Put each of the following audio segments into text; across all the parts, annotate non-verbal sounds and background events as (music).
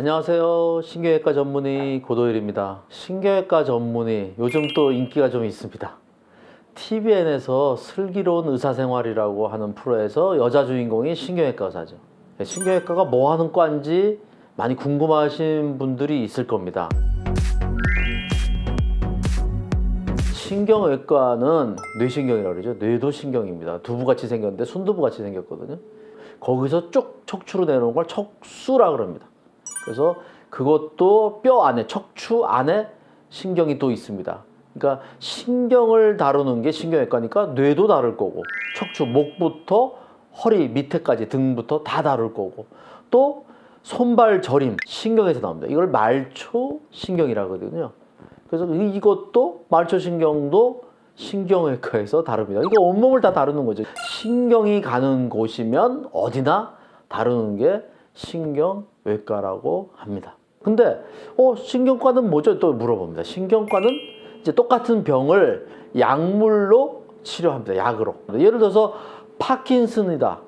안녕하세요. 신경외과 전문의 고도일입니다. 신경외과 전문의 요즘 또 인기가 좀 있습니다. TVN에서 슬기로운 의사생활이라고 하는 프로에서 여자 주인공이 신경외과 의사죠. 신경외과가 뭐 하는 과인지 많이 궁금하신 분들이 있을 겁니다. 신경외과는 뇌신경이라고 그러죠. 뇌도 신경입니다. 두부같이 생겼는데 순두부같이 생겼거든요. 거기서 쭉 척추로 내려오는 걸 척수라 그럽니다. 그래서 그것도 뼈 안에 척추 안에 신경이 또 있습니다. 그러니까 신경을 다루는 게 신경외과니까 뇌도 다룰 거고 척추 목부터 허리 밑에까지 등부터 다 다룰 거고 또 손발 저림 신경에서 나옵니다. 이걸 말초 신경이라고 하거든요. 그래서 이- 이것도 말초 신경도 신경외과에서 다룹니다. 이거 온몸을 다 다루는 거죠. 신경이 가는 곳이면 어디나 다루는 게 신경외과라고 합니다. 근데 어 신경과는 뭐죠? 또 물어봅니다. 신경과는 이제 똑같은 병을 약물로 치료합니다. 약으로. 예를 들어서 파킨슨이다.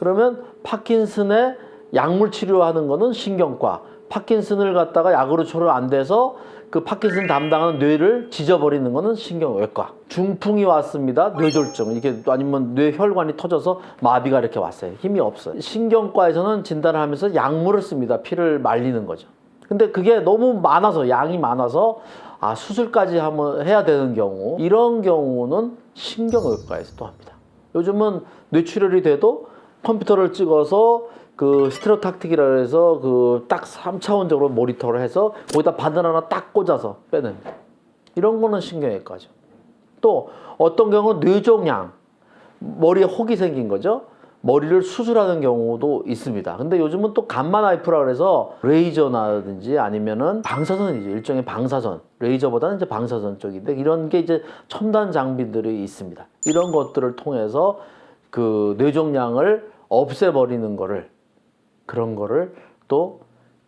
그러면 파킨슨의 약물 치료하는 거는 신경과. 파킨슨을 갖다가 약으로 치료 안 돼서 그 파킨슨 담당하는 뇌를 지져버리는 거는 신경외과. 중풍이 왔습니다. 뇌졸중. 이게 아니면 뇌혈관이 터져서 마비가 이렇게 왔어요. 힘이 없어요. 신경과에서는 진단을 하면서 약물을 씁니다. 피를 말리는 거죠. 근데 그게 너무 많아서 양이 많아서 아 수술까지 한번 해야 되는 경우 이런 경우는 신경외과에서 또 합니다. 요즘은 뇌출혈이 돼도 컴퓨터를 찍어서 그 스테레오탁틱이라 해서 그 딱 3차원적으로 모니터를 해서 거기다 바늘 하나 딱 꽂아서 빼냅니다. 이런 거는 신경외과죠. 또 어떤 경우는 뇌종양, 머리에 혹이 생긴 거죠. 머리를 수술하는 경우도 있습니다. 근데 요즘은 또 감마 나이프라 그래서 레이저나든지 아니면은 방사선이죠. 일종의 방사선. 레이저보다는 이제 방사선 쪽인데 이런 게 이제 첨단 장비들이 있습니다. 이런 것들을 통해서 그 뇌종양을 없애버리는 거를 그런 거를 또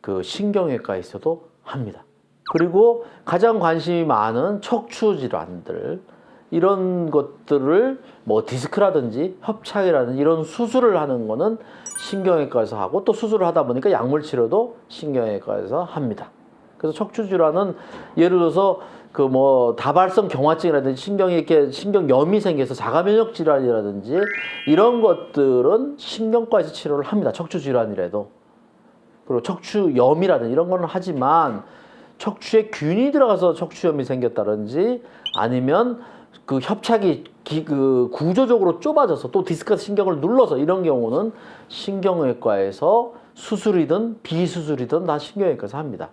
그 신경외과에서도 합니다. 그리고 가장 관심이 많은 척추 질환들 이런 것들을 뭐 디스크라든지 협착이라든지 이런 수술을 하는 거는 신경외과에서 하고 또 수술을 하다 보니까 약물 치료도 신경외과에서 합니다. 그래서 척추 질환은 예를 들어서 그 뭐 다발성 경화증이라든지 신경이 이렇게 신경염이 생겨서 자가 면역 질환이라든지 이런 것들은 신경과에서 치료를 합니다. 척추 질환이라도. 그리고 척추염이라든지 이런 거는 하지만 척추에 균이 들어가서 척추염이 생겼다든지 아니면 그 협착이 기, 그 구조적으로 좁아져서 또 디스크 신경을 눌러서 이런 경우는 신경외과에서 수술이든 비수술이든 다 신경외과에서 합니다.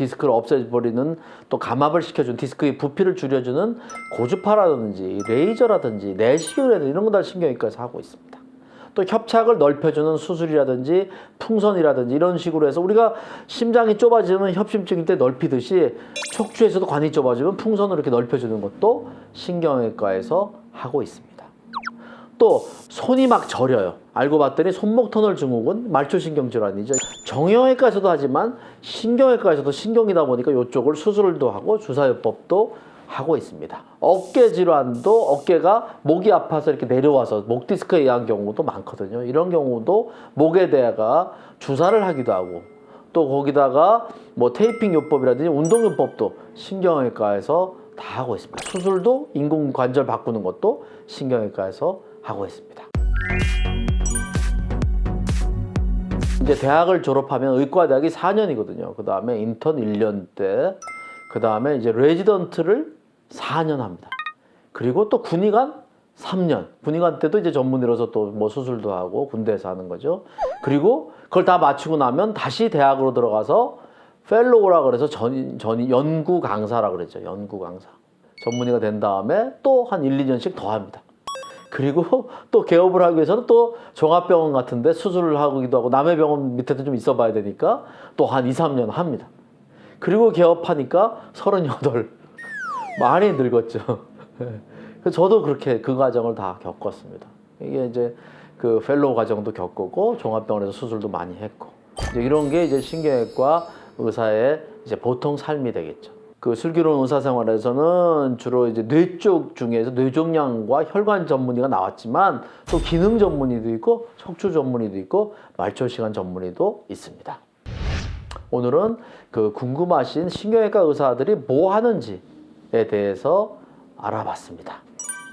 디스크를 없애버리는 또 감압을 시켜주는 디스크의 부피를 줄여주는 고주파라든지 레이저라든지 내시경이라든지 이런 거 다 신경외과에서 하고 있습니다. 또 협착을 넓혀주는 수술이라든지 풍선이라든지 이런 식으로 해서 우리가 심장이 좁아지면 협심증일 때 넓히듯이 척추에서도 관이 좁아지면 풍선으로 이렇게 넓혀주는 것도 신경외과에서 하고 있습니다. 또 손이 막 저려요. 알고 봤더니 손목 터널 증후군 말초신경 질환이죠. 정형외과에서도 하지만 신경외과에서도 신경이다 보니까 이쪽을 수술도 하고 주사요법도 하고 있습니다. 어깨 질환도 어깨가 목이 아파서 이렇게 내려와서 목 디스크에 의한 경우도 많거든요. 이런 경우도 목에 대가 주사를 하기도 하고 또 거기다가 뭐 테이핑 요법이라든지 운동 요법도 신경외과에서 다 하고 있습니다. 수술도 인공 관절 바꾸는 것도 신경외과에서 하고 있습니다. 이제 대학을 졸업하면 의과대학이 4년이거든요. 그 다음에 인턴 1년 때, 그 다음에 이제 레지던트를 4년 합니다. 그리고 또 군의관 3년. 군의관 때도 이제 전문의로서 또 뭐 수술도 하고 군대에서 하는 거죠. 그리고 그걸 다 마치고 나면 다시 대학으로 들어가서 펠로우라 그래서 전, 전 연구 강사라 그랬죠. 연구 강사. 전문의가 된 다음에 또 한 1, 2년씩 더 합니다. 그리고 또 개업을 하기 위해서는 또 종합병원 같은데 수술을 하기도 하고 남의 병원 밑에도 좀 있어 봐야 되니까 또 한 2, 3년 합니다. 그리고 개업하니까 38. (laughs) 많이 늙었죠. (laughs) 저도 그렇게 그 과정을 다 겪었습니다. 이게 이제 그 펠로우 과정도 겪었고 종합병원에서 수술도 많이 했고 이런 게 이제 신경외과 의사의 이제 보통 삶이 되겠죠. 그 슬기로운 의사생활에서는 주로 이제 뇌 쪽 중에서 뇌종양과 혈관 전문의가 나왔지만 또 기능 전문의도 있고 척추 전문의도 있고 말초 시간 전문의도 있습니다. 오늘은 그 궁금하신 신경외과 의사들이 뭐 하는지에 대해서 알아봤습니다.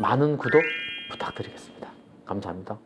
많은 구독 부탁드리겠습니다. 감사합니다.